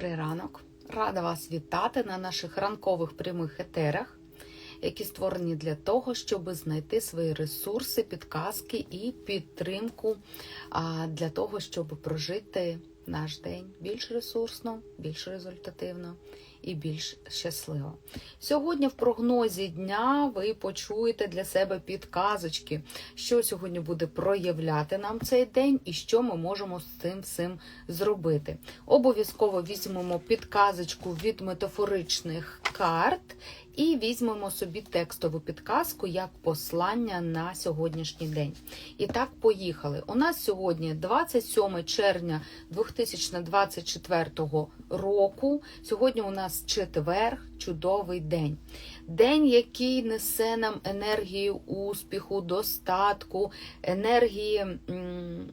Добрий ранок. Рада вас вітати на наших ранкових прямих етерах, які створені для того, щоб знайти свої ресурси, підказки і підтримку для того, щоб прожити наш день більш ресурсно, більш результативно і більш щасливо. Сьогодні в прогнозі дня ви почуєте для себе підказочки, що сьогодні буде проявляти нам цей день і що ми можемо з цим всім зробити. Обов'язково візьмемо підказочку від метафоричних карт і візьмемо собі текстову підказку як послання на сьогоднішній день. І так, поїхали. У нас сьогодні 27 червня 2024 року. Сьогодні у нас четвер, чудовий день. День, який несе нам енергію успіху, достатку, енергії. м,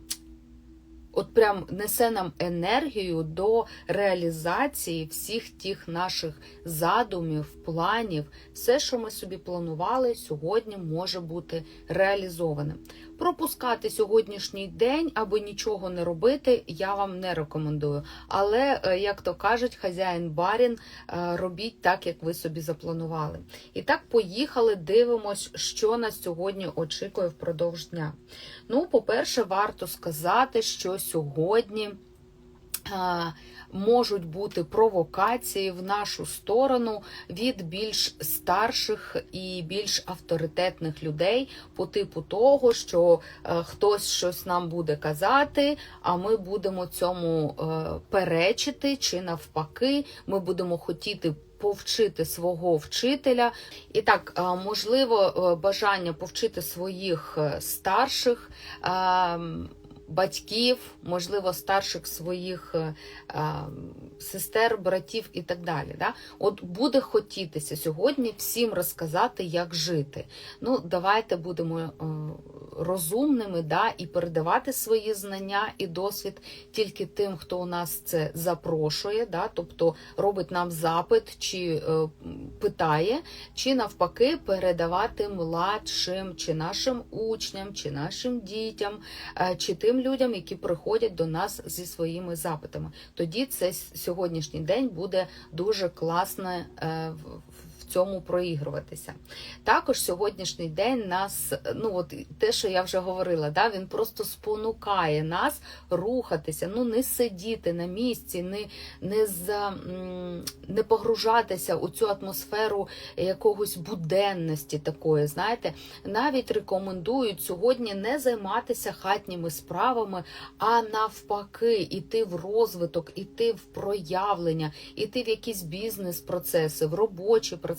От прям несе нам енергію до реалізації всіх тих наших задумів, планів. Все, що ми собі планували, сьогодні може бути реалізованим. Пропускати сьогоднішній день або нічого не робити, я вам не рекомендую. Але, е, як то кажуть, хазяїн барін, е, робіть так, як ви собі запланували. І так, поїхали, дивимось, що нас сьогодні очікує впродовж дня. Ну, по-перше, варто сказати, що сьогодні. Можуть бути провокації в нашу сторону від більш старших і більш авторитетних людей по типу того, що е, хтось щось нам буде казати, а ми будемо цьому е, перечити, чи навпаки, ми будемо хотіти повчити свого вчителя. І так, е, можливо, бажання повчити своїх старших. Батьків, можливо, старших своїх е, е, сестер, братів і так далі. Да? От буде хотітися сьогодні всім розказати, як жити. Ну, давайте будемо е, розумними да, і передавати свої знання і досвід тільки тим, хто у нас це запрошує, да, тобто робить нам запит чи питає, чи навпаки передавати младшим, чи нашим учням, чи нашим дітям, чи тим людям, які приходять до нас зі своїми запитами. Тоді це сьогоднішній день буде дуже класне е, цьому проігруватися. Також сьогоднішній день нас, ну от те, що я вже говорила, да, він просто спонукає нас рухатися, ну не сидіти на місці, не, не, за, не погружатися у цю атмосферу якогось буденності такої. Знаєте, навіть рекомендують сьогодні не займатися хатніми справами, а навпаки, іти в розвиток, іти в проявлення, іти в якісь бізнес-процеси, в робочі процеси.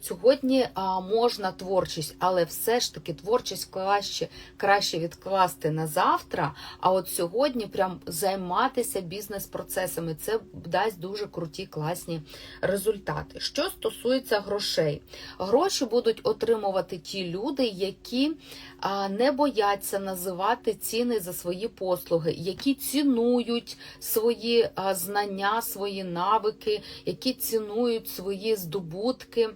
Сьогодні а, можна творчість, але все ж таки творчість краще, краще відкласти на завтра. А от сьогодні прям займатися бізнес-процесами. Це дасть дуже круті, класні результати. Що стосується грошей, гроші будуть отримувати ті люди, які не бояться називати ціни за свої послуги, які цінують свої знання, свої навики, які цінують свої здобутки.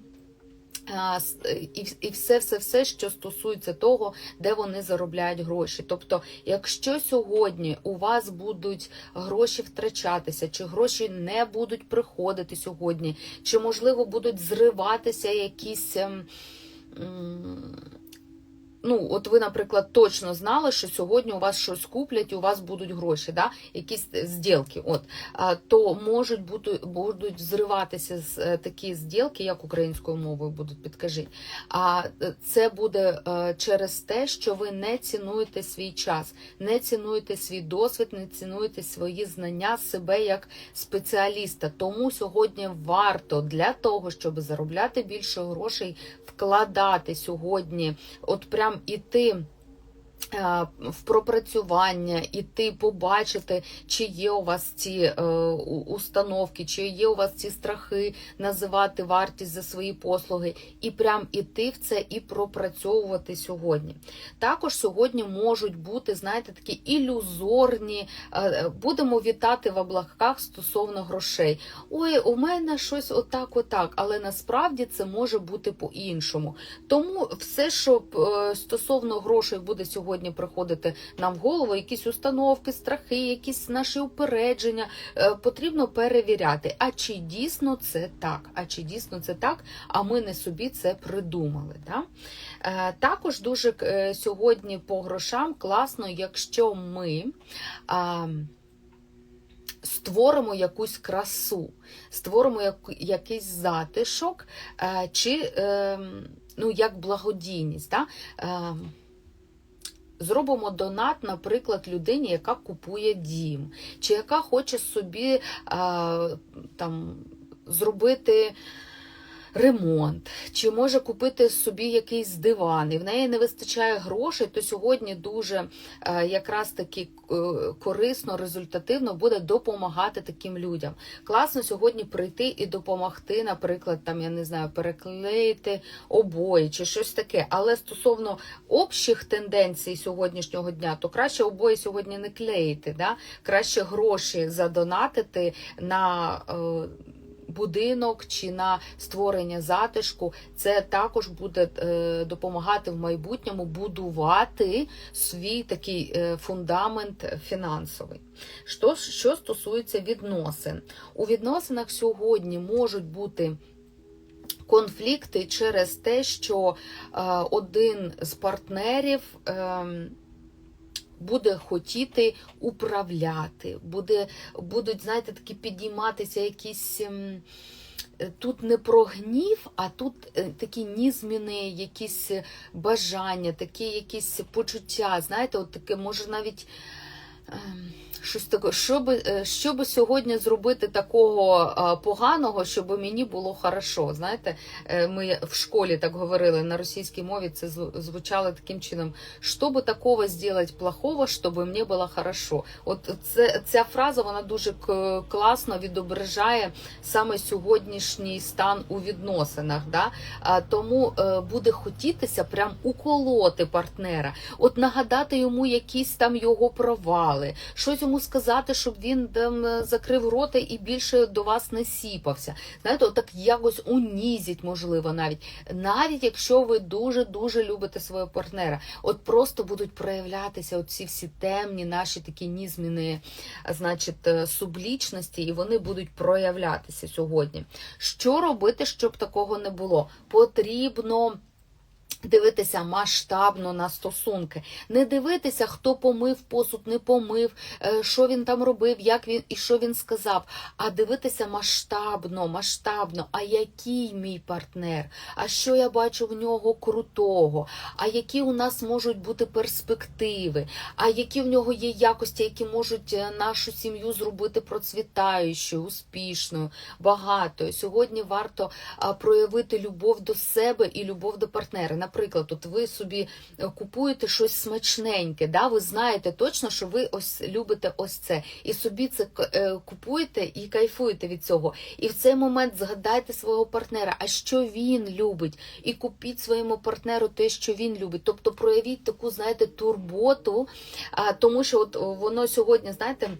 І, все, все, все, що стосується того, де вони заробляють гроші. Тобто, якщо сьогодні у вас будуть гроші втрачатися, чи гроші не будуть приходити сьогодні, чи можливо будуть зриватися якісь. ем, Ну, от ви, наприклад, точно знали, що сьогодні у вас щось куплять, і у вас будуть гроші, да? якісь зділки. От то можуть бути будуть зриватися е, такі зділки, як українською мовою будуть, підкажіть. А е, це буде е, через те, що ви не цінуєте свій час, не цінуєте свій досвід, не цінуєте свої знання себе як спеціаліста. Тому сьогодні варто для того, щоб заробляти більше грошей, вкладати сьогодні, от прям іти. Е, В пропрацювання іти побачити, чи є у вас ці е, установки, чи є у вас ці страхи називати вартість за свої послуги, і прям іти в це і пропрацьовувати сьогодні. Також сьогодні можуть бути, знаєте, такі ілюзорні, е, будемо вітати в облаках стосовно грошей. Ой, у мене щось отак, отак, але насправді це може бути по-іншому. Тому все, що е, стосовно грошей буде сьогодні сьогодні приходити нам в голову, якісь установки, страхи, якісь наші упередження. Е, Потрібно перевіряти, а чи дійсно це так, а чи дійсно це так, а ми не собі це придумали. Да? Е, Також дуже е, сьогодні по грошам класно, якщо ми. Створимо якусь красу, створимо якийсь затишок, чи е, ну, як благодійність. Да? Зробимо донат, наприклад, людині, яка купує дім, чи яка хоче собі е, там, зробити ремонт, чи може купити собі якийсь диван, і в неї не вистачає грошей, то сьогодні дуже е, якраз таки е, корисно, результативно буде допомагати таким людям. Класно сьогодні прийти і допомогти, наприклад, там я не знаю, переклеїти обої чи щось таке. Але стосовно общих тенденцій сьогоднішнього дня, то краще обої сьогодні не клеїти, да? краще гроші задонатити на. Будинок чи на створення затишку, це також буде е, допомагати в майбутньому будувати свій такий е, фундамент фінансовий. Що, що стосується відносин, у відносинах сьогодні можуть бути. Конфлікти через те, що е, один з партнерів е, буде хотіти управляти, буде, будуть, знаєте, такі підійматися якісь. ем, е, Тут не про гнів, а тут е, такі нізміни, якісь бажання, такі якісь почуття. Знаєте, от таке може навіть. Щось таке, що би, е, сьогодні зробити такого е, поганого, щоб мені було хорошо. Знаєте, е, ми в школі так говорили на російській мові, це звучало таким чином: що би такого зробити плохого, щоб мені було хорошо. От це, ця фраза вона дуже класно відображає саме сьогоднішній стан у відносинах. Да? Тому буде хотітися прям уколоти партнера, от нагадати йому якісь там його провали, щось йому сказати, щоб він там е, закрив рота і більше до вас не сіпався. Знаєте, отак якось унізіть, можливо, навіть навіть якщо ви дуже дуже любите свого партнера, от просто будуть проявлятися оці всі темні наші такі нізміни, значить, е, сублічності, і вони будуть проявлятися сьогодні. Що робити, щоб такого не було? Потрібно. Дивитися масштабно на стосунки, не дивитися, хто помив посуд, не помив, е, що він там робив, як він і що він сказав. А дивитися масштабно, масштабно. А який мій партнер? А що я бачу в нього крутого? А які у нас можуть бути перспективи? А які в нього є якості, які можуть е, нашу сім'ю зробити процвітаючою, успішною, багатою? Сьогодні варто проявити любов до себе і любов до партнера. Наприклад, от ви собі е, купуєте щось смачненьке, да? ви знаєте точно, що ви ось любите ось це, і собі це е, купуєте і кайфуєте від цього. І в цей момент згадайте свого партнера, а що він любить, і купіть своєму партнеру те, що він любить. Тобто проявіть таку, знаєте, турботу, тому що от воно сьогодні, знаєте.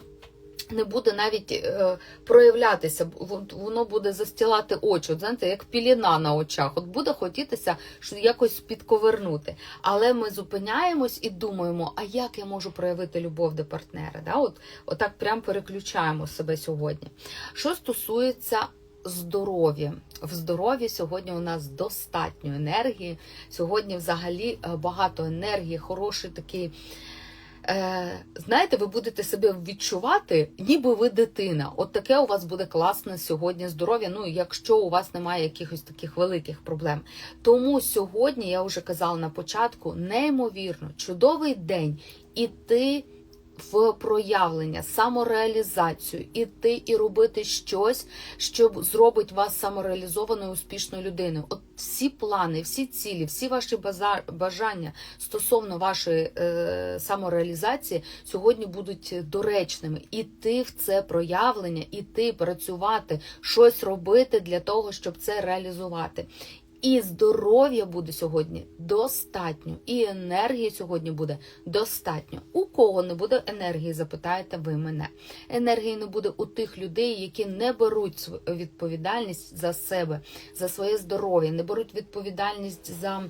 Не буде навіть е, проявлятися, вон- воно буде застілати очі, от, знаєте, як піліна на очах. От буде хотітися що якось підковернути. Але ми зупиняємось і думаємо, а як я можу проявити любов до партнера? Да? От, отак прям переключаємо себе сьогодні. Що стосується здоров'я, в здоров'ї сьогодні у нас достатньо енергії. Сьогодні взагалі е, багато енергії, хороший такий. Е, знаєте, ви будете себе відчувати, ніби ви дитина. От таке у вас буде класне сьогодні здоров'я. Ну, якщо у вас немає якихось таких великих проблем. Тому сьогодні, я вже казала на початку, неймовірно, чудовий день іти в проявлення, самореалізацію, іти і робити щось, що зробить вас самореалізованою успішною людиною. От всі плани, всі цілі, всі ваші бажання стосовно вашої е, самореалізації сьогодні будуть доречними. Іти в це проявлення, іти працювати, щось робити для того, щоб це реалізувати. І здоров'я буде сьогодні достатньо, і енергії сьогодні буде достатньо. У кого не буде енергії, запитаєте ви мене. Енергії не буде у тих людей, які не беруть відповідальність за себе, за своє здоров'я, не беруть відповідальність за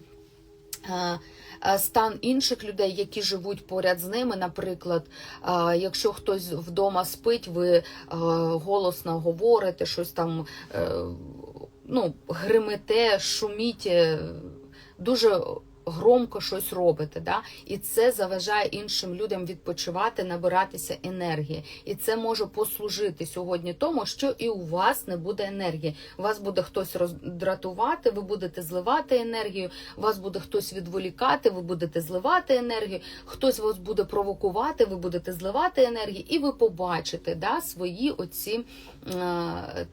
е, е, стан інших людей, які живуть поряд з ними. Наприклад, е, якщо хтось вдома спить, ви голосно говорите, щось там ну, гримите, шуміте, дуже громко щось робите. Да? І це заважає іншим людям відпочивати, набиратися енергії. І це може послужити сьогодні тому, що і у вас не буде енергії. Вас буде хтось роздратувати, ви будете зливати енергію, вас буде хтось відволікати, ви будете зливати енергію, хтось вас буде провокувати, ви будете зливати енергію, і ви побачите да, свої оці. е,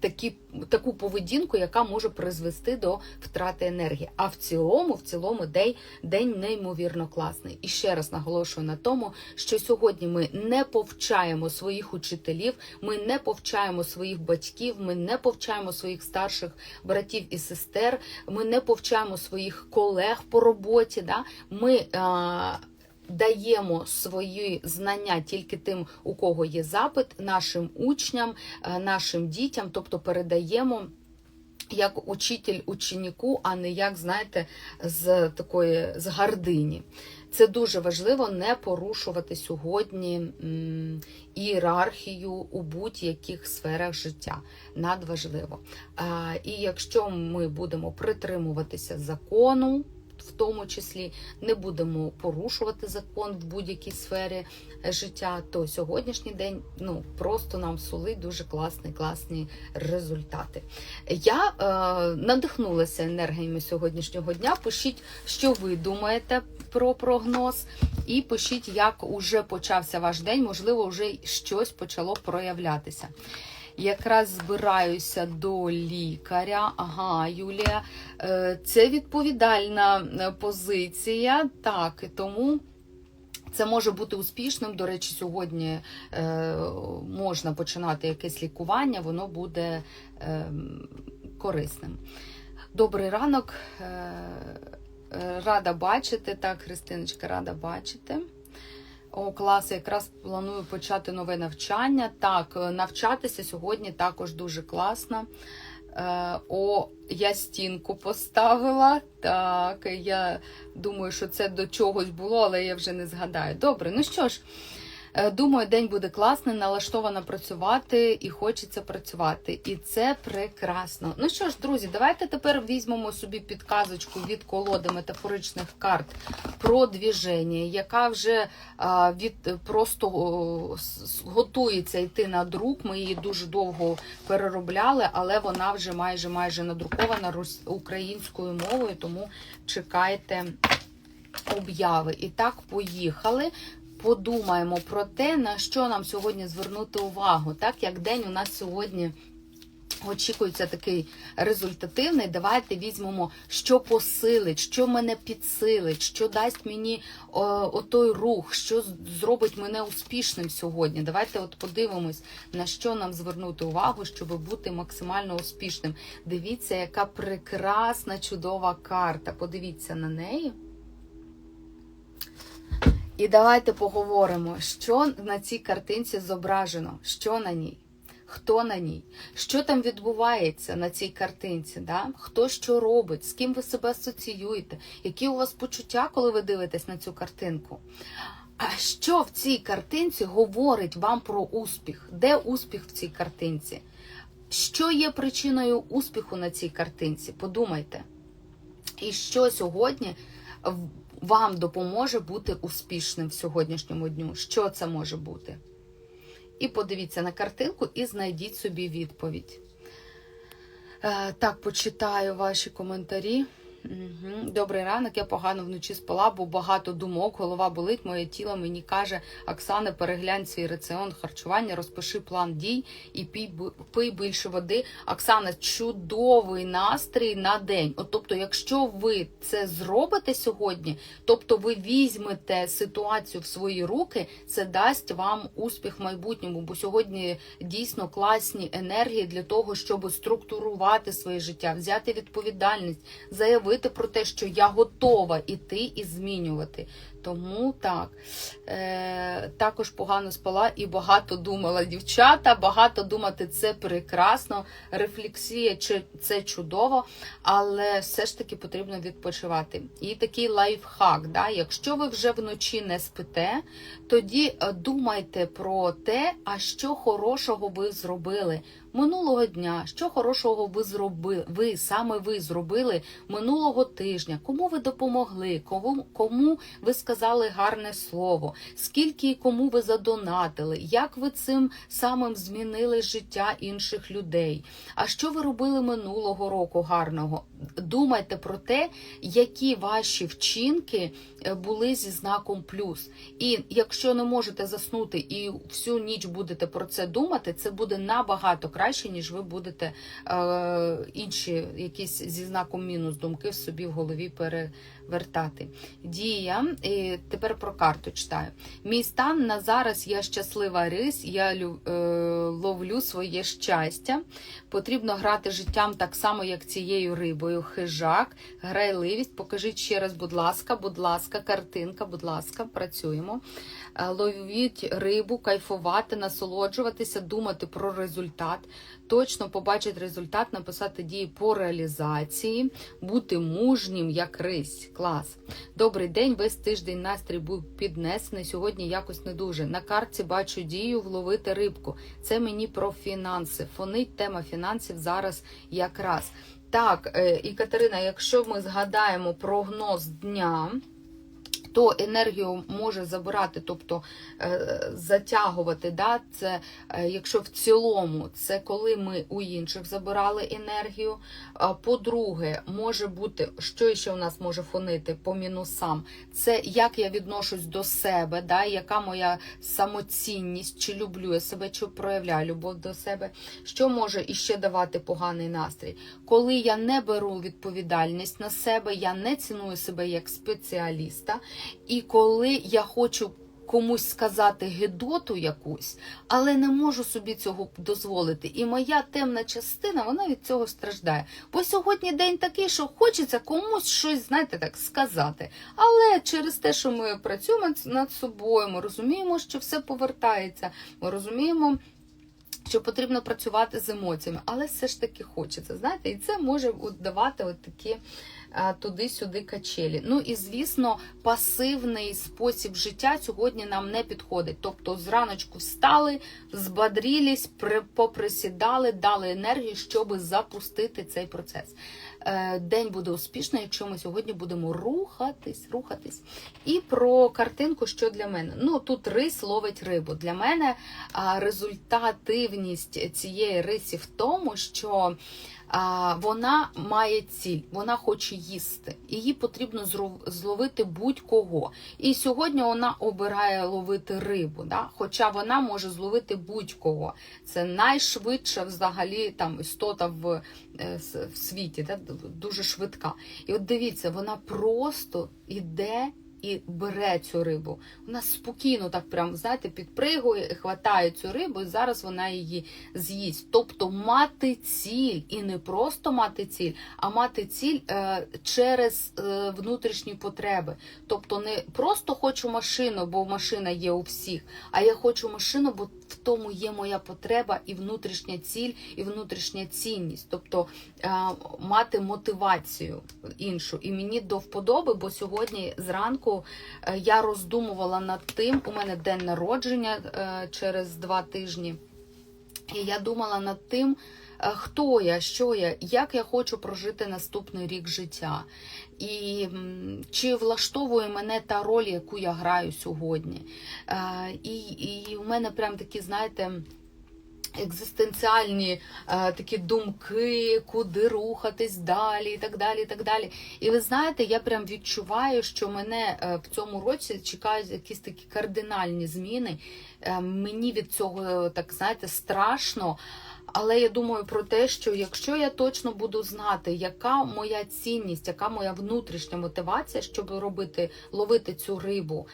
Такі, таку поведінку, яка може призвести до втрати енергії. А в цілому, в цілому, день, день неймовірно класний. І ще раз наголошую на тому, що сьогодні ми не повчаємо своїх учителів, ми не повчаємо своїх батьків, ми не повчаємо своїх старших братів і сестер, ми не повчаємо своїх колег по роботі. Да? Ми а, даємо свої знання тільки тим, у кого є запит, нашим учням, е, нашим дітям, тобто передаємо. Як учитель ученику, а не як, знаєте, з такої з гардині. Це дуже важливо не порушувати сьогодні ієрархію у будь-яких сферах життя. Надважливо. І якщо ми будемо притримуватися закону, в тому числі не будемо порушувати закон в будь-якій сфері е, життя, то сьогоднішній день ну просто нам сулить дуже класні, класні результати. Я е, надихнулася енергіями сьогоднішнього дня. Пишіть, що ви думаєте про прогноз, і пишіть, як уже почався ваш день, можливо, вже щось почало проявлятися. Якраз збираюся до лікаря. Ага, Юлія, е, це відповідальна е, позиція, так, тому. Це може бути успішним. До речі, сьогодні е, можна починати якесь лікування, воно буде е, корисним. Добрий ранок, е, е, рада бачити. Так, Христиночка, рада бачити. О, клас, якраз планую почати нове навчання. Так, е, навчатися сьогодні також дуже класно. Е, О, я стінку поставила. Так, я думаю, що це до чогось було, але я вже не згадаю. Добре, ну що ж, думаю, день буде класний, налаштована працювати і хочеться працювати. І це прекрасно. Ну що ж, друзі, давайте тепер візьмемо собі підказочку від колоди метафоричних карт про двіження, яка вже від просто готується йти на друк. Ми її дуже довго переробляли, але вона вже майже майже надрукована українською мовою, тому чекайте обяви. І так, поїхали. Подумаємо про те, на що нам сьогодні звернути увагу, так як день у нас сьогодні. Очікується такий результативний. Давайте візьмемо, що посилить, що мене підсилить, що дасть мені о, отой рух, що зробить мене успішним сьогодні. Давайте от подивимось, на що нам звернути увагу, щоб бути максимально успішним. Дивіться, яка прекрасна, чудова карта. Подивіться на неї. І давайте поговоримо, що на цій картинці зображено, що на ній, хто на ній, що там відбувається на цій картинці, да? хто що робить, з ким ви себе асоціюєте, які у вас почуття, коли ви дивитесь на цю картинку. А що в цій картинці говорить вам про успіх? Де успіх в цій картинці? Що є причиною успіху на цій картинці? Подумайте. І що сьогодні вам допоможе бути успішним в сьогоднішньому дню? Що це може бути? І подивіться на картинку і знайдіть собі відповідь. Е, так, почитаю ваші коментарі. Угу. Добрий ранок, я погано вночі спала, бо багато думок, голова болить, моє тіло мені каже, Оксана, переглянь свій раціон харчування, розпиши план дій і пій, пий більше води. Оксана, чудовий настрій на день. От, тобто, якщо ви це зробите сьогодні, тобто ви візьмете ситуацію в свої руки, це дасть вам успіх в майбутньому, бо сьогодні дійсно класні енергії для того, щоб структурувати своє життя, взяти відповідальність, заявити про те, що я готова іти і змінювати. Тому так, е, також погано спала і багато думала. Дівчата, багато думати це прекрасно. Рефлексія чи- це чудово, але все ж таки потрібно відпочивати. І такий лайфхак. Да? Якщо ви вже вночі не спите, тоді е, думайте про те, а що хорошого ви зробили минулого дня, що хорошого ви зробили, ви саме ви зробили минулого тижня, кому ви допомогли, кому, кому ви сказали гарне слово, скільки і кому ви задонатили, як ви цим самим змінили життя інших людей. А що ви робили минулого року гарного? Думайте про те, які ваші вчинки були зі знаком плюс. І якщо не можете заснути і всю ніч будете про це думати, це буде набагато краще, ніж ви будете е, інші якісь зі знаком мінус думки собі в голові перевертати. Дія, і тепер про карту читаю. Мій стан на зараз я щаслива рис, я е, ловлю своє щастя. Потрібно грати життям так само, як цією рибою. Хижак, грайливість. Покажіть ще раз, будь ласка, будь ласка, картинка, будь ласка, працюємо. Е, Ловіть рибу, кайфувати, насолоджуватися, думати про результат, точно побачити результат, написати дії по реалізації, бути мужнім, як рись. Клас. Добрий день, весь тиждень настрій був піднесений. Сьогодні якось не дуже. На карті бачу дію вловити рибку. Це мені про фінанси. Фонить тема фінансів зараз якраз. Так, е, і Катерина, якщо ми згадаємо прогноз дня. То енергію може забирати, тобто е, затягувати. Да? Це, е, якщо в цілому, це коли ми у інших забирали енергію. По-друге, може бути, що ще у нас може фонити по мінусам, це як я відношусь до себе, да? яка моя самоцінність, чи люблю я себе, чи проявляю любов до себе. Що може іще давати поганий настрій? Коли я не беру відповідальність на себе, я не ціную себе як спеціаліста. І коли я хочу комусь сказати гидоту якусь, але не можу собі цього дозволити. І моя темна частина вона від цього страждає. Бо сьогодні день такий, що хочеться комусь щось, знаєте, так сказати. Але через те, що ми працюємо над собою, ми розуміємо, що все повертається. Ми розуміємо. Що потрібно працювати з емоціями, але все ж таки хочеться, знаєте, і це може давати от такі туди-сюди качелі. Ну і звісно, пасивний спосіб життя сьогодні нам не підходить. Тобто, зраночку встали, збадрілись, при- поприсідали, дали енергію, щоб запустити цей процес. Е, День буде успішний, якщо ми сьогодні будемо рухатись, рухатись. І про картинку, що для мене. Ну тут рис ловить рибу. Для мене результативність цієї рисі в тому, що вона має ціль, вона хоче їсти. Її потрібно зловити будь-кого. І сьогодні вона обирає ловити рибу, да? хоча вона може зловити будь-кого. Це найшвидша взагалі там істота в, е, в світі, да? дуже швидка. І от дивіться, вона просто іде. І бере цю рибу. Вона спокійно так прям, знаєте, підпригує, хватає цю рибу, і зараз вона її з'їсть. Тобто мати ціль, і не просто мати ціль, а мати ціль е, через е, внутрішні потреби. Тобто не просто хочу машину, бо машина є у всіх, а я хочу машину, бо в тому є моя потреба і внутрішня ціль, і внутрішня цінність. Тобто е, мати мотивацію іншу. І мені до вподоби, бо сьогодні зранку е, я роздумувала над тим, у мене день народження е, через два тижні. І я думала над тим, е, хто я, що я, як я хочу прожити наступний рік життя. І чи влаштовує мене та роль, яку я граю сьогодні. І, і у мене прям такі, знаєте, екзистенціальні е, такі думки, куди рухатись далі, і так далі. І так далі. І ви знаєте, я прям відчуваю, що мене е, в цьому році чекають якісь такі кардинальні зміни. Е, мені від цього так знаєте страшно. Але я думаю про те, що якщо я точно буду знати, яка моя цінність, яка моя внутрішня мотивація, щоб робити, ловити цю рибу,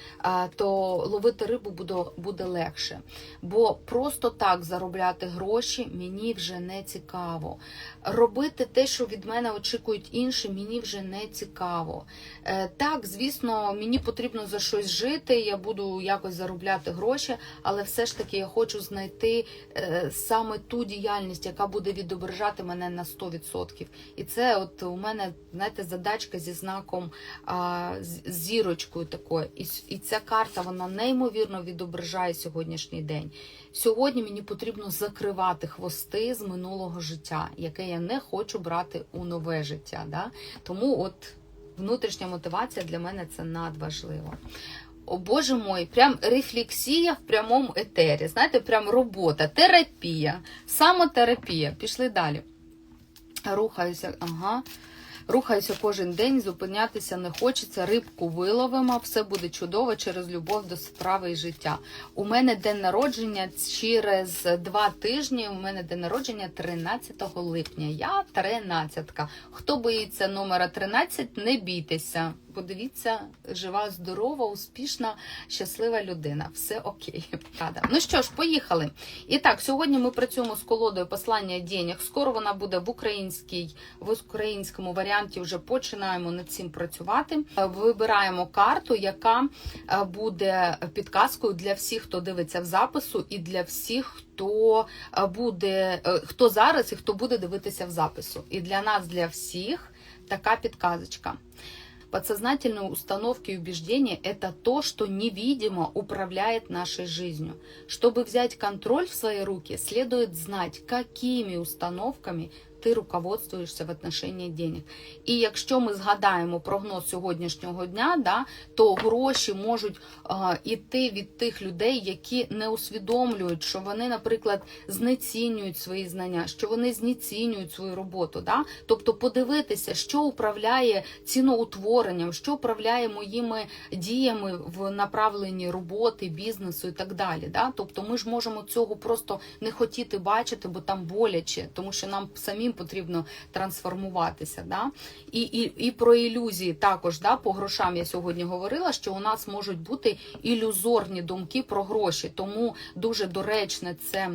то ловити рибу буде, буде легше. Бо просто так заробляти гроші мені вже не цікаво. Робити те, що від мене очікують інші, мені вже не цікаво. Е, Так, звісно, мені потрібно за щось жити, я буду якось заробляти гроші, але все ж таки я хочу знайти е, саме ту діяльність, яка буде відображати мене на 100%. І це от у мене, знаєте, задачка зі знаком а, зірочкою такою. І, і ця карта вона неймовірно відображає сьогоднішній день. Сьогодні мені потрібно закривати хвости з минулого життя, яке я не хочу брати у нове життя. Да? Тому от внутрішня мотивація для мене це надважливо. О Боже мой, прям рефлексія в прямому етері. Знаєте, прям робота, терапія, самотерапія. Пішли далі. Рухаюся, ага. Рухаюся кожен день, зупинятися не хочеться, рибку виловимо, все буде чудово через любов до справи і життя. У мене день народження через два тижні. У мене день народження 13 липня. Я 13-ка. Хто боїться номера 13, не бійтеся. Подивіться, жива, здорова, успішна, щаслива людина. Все окей. Рада. Ну що ж, поїхали. І так, сьогодні ми працюємо з колодою послання денег. Скоро вона буде в українській, в українському варіанті. Вже починаємо над цим працювати. Вибираємо карту, яка е, буде підказкою для всіх, хто дивиться в запису, і для всіх, хто е, буде, е, хто зараз і хто буде дивитися в запису. І для нас, для всіх, така підказочка. Подсознательные установки и убеждения – это то, что невидимо управляет нашей жизнью. Чтобы взять контроль в свои руки, следует знать, какими установками ти руководствуєшся в отношенні денег. І якщо ми згадаємо прогноз сьогоднішнього дня, да, то гроші можуть іти від тих людей, які не усвідомлюють, що вони, наприклад, знецінюють свої знання, що вони знецінюють свою роботу. Да? Тобто подивитися, що управляє ціноутворенням, що управляє моїми діями в направленні роботи, бізнесу і так далі. Да? Тобто ми ж можемо цього просто не хотіти бачити, бо там боляче, тому що нам самим потрібно трансформуватися. Да? І, і, і про ілюзії також да, по грошам я сьогодні говорила, що у нас можуть бути ілюзорні думки про гроші, тому дуже доречне це.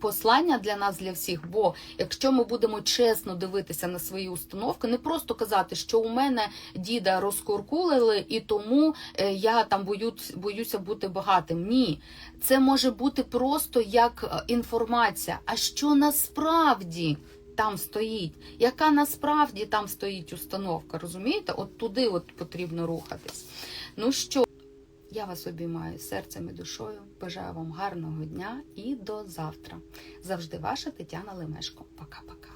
Послання для нас, для всіх, бо якщо ми будемо чесно дивитися на свої установки, не просто казати, що у мене діда розкуркулили, і тому е, я там боюся бути багатим. Ні, це може бути просто як е, інформація. А що насправді там стоїть? Яка насправді там стоїть установка? Розумієте? От туди от потрібно рухатись. Ну що? Я вас обіймаю серцем і душою. Бажаю вам гарного дня і до завтра. Завжди ваша Тетяна Лемешко. Пока-пока.